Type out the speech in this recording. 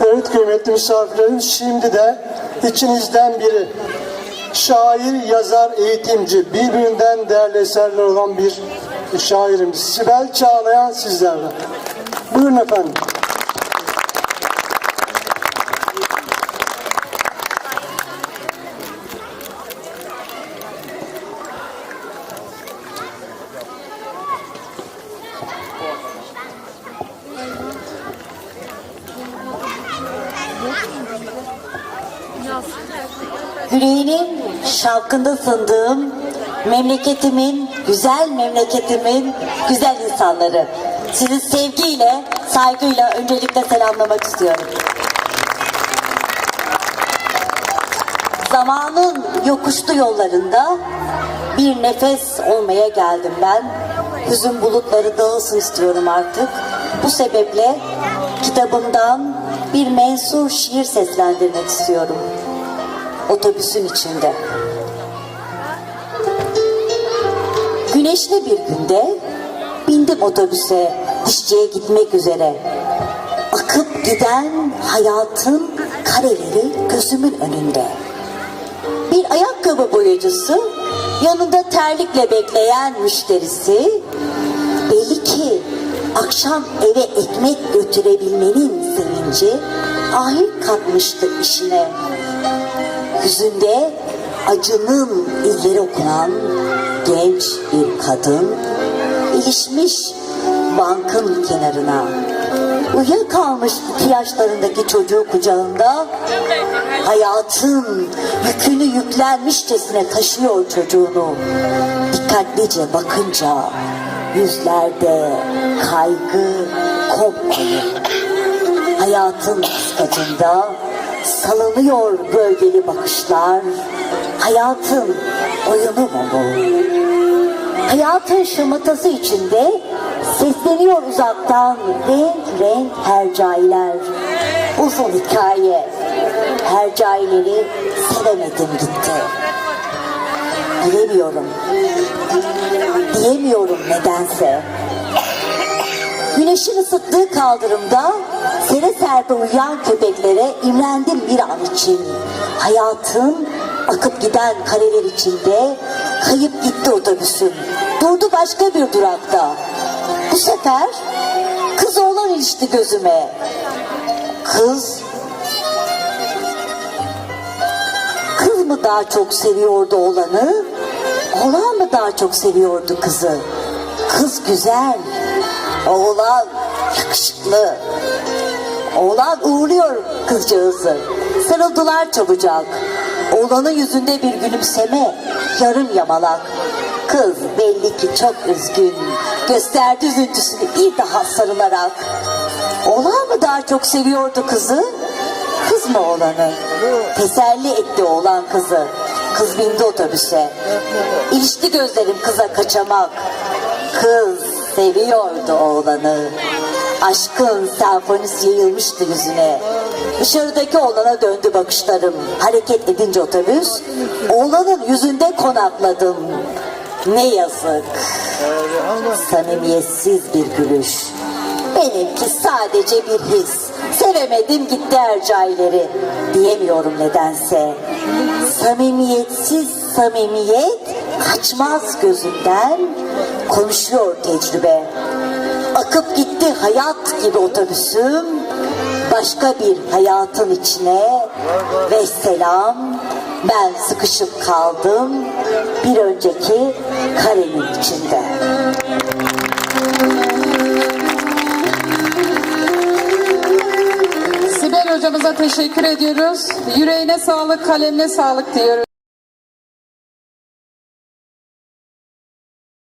Evet kıymetli misafirlerim şimdi de içinizden biri şair, yazar, eğitimci birbirinden değerli eserler olan bir şairimiz Sibel Çağlayan sizlerle. Buyurun efendim. Yüreğinin şarkında sındığım memleketimin, güzel memleketimin güzel insanları. Sizi sevgiyle, saygıyla öncelikle selamlamak istiyorum. Zamanın yokuşlu yollarında bir nefes olmaya geldim ben. Hüzün bulutları dağılsın istiyorum artık. Bu sebeple kitabımdan bir mensur şiir seslendirmek istiyorum otobüsün içinde. Güneşli bir günde bindim otobüse dişçiye gitmek üzere. Akıp giden hayatın kareleri gözümün önünde. Bir ayakkabı boyacısı yanında terlikle bekleyen müşterisi belli ki akşam eve ekmek götürebilmenin sevinci ahenk katmıştı işine. Yüzünde acının izleri okunan genç bir kadın ilişmiş bankın kenarına. Uyuyakalmış iki yaşlarındaki çocuğu kucağında hayatın yükünü yüklenmişçesine taşıyor çocuğunu. Dikkatlice bakınca yüzlerde kaygı kopmalı. Hayatın kıskacında salınıyor bölgeli bakışlar. Hayatın oyunu mu bu? Hayatın şımatası içinde sesleniyor uzaktan renk renk hercailer. Uzun hikaye. Hercaileri sevemedim gitti. Bilemiyorum. Diyemiyorum nedense. Güneşin ısıttığı kaldırımda sere serpe uyuyan köpeklere imrendim bir an için. Hayatın akıp giden kareler içinde kayıp gitti otobüsüm. Durdu başka bir durakta. Bu sefer kız oğlan ilişti gözüme. Kız Kız mı daha çok seviyordu oğlanı? Oğlan mı daha çok seviyordu kızı? Kız güzel. Oğlan yakışıklı. Oğlan uğurluyor kızcağızı. Sarıldılar çabucak. Oğlanın yüzünde bir gülümseme, yarım yamalak. Kız belli ki çok üzgün. Gösterdi üzüntüsünü bir daha sarılarak. Oğlan mı daha çok seviyordu kızı? Kız mı oğlanı? Teselli etti oğlan kızı. Kız bindi otobüse. İlişti gözlerim kıza kaçamak. Kız seviyordu oğlanı. Aşkın senfonisi yayılmıştı yüzüne. Dışarıdaki oğlana döndü bakışlarım. Hareket edince otobüs, oğlanın yüzünde konakladım. Ne yazık. Samimiyetsiz bir gülüş. Benimki sadece bir his. Sevemedim gitti ercaileri. Diyemiyorum nedense. Samimiyetsiz samimiyet kaçmaz gözünden. Konuşuyor tecrübe. Akıp gitti hayat gibi otobüsüm. Başka bir hayatın içine ve selam. Ben sıkışıp kaldım bir önceki karenin içinde. Teşekkür ediyoruz. Yüreğine sağlık, kalemine sağlık diyoruz.